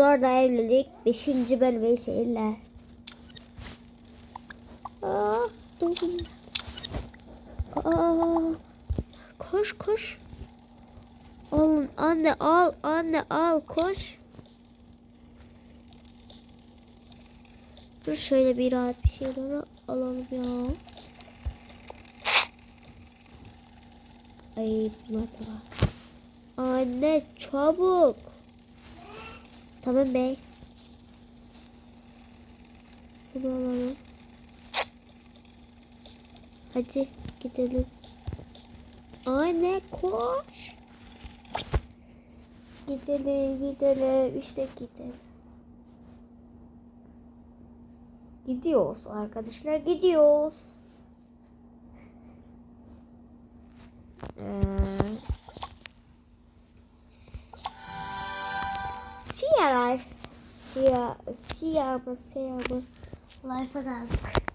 Zorla evlilik 5. bölümü seyirler. Aa, doğum. Aa, koş koş. Alın anne al anne al koş. Dur şöyle bir rahat bir şeyler alalım ya. Ay bunlar da var. Anne çabuk. Tamam bey. Bunu alalım. Hadi gidelim. Anne koş. Gidelim gidelim işte gidelim. Gidiyoruz arkadaşlar gidiyoruz. Ee, Siyah life. Siyah, siyah mı siyah mı? Life'a geldik.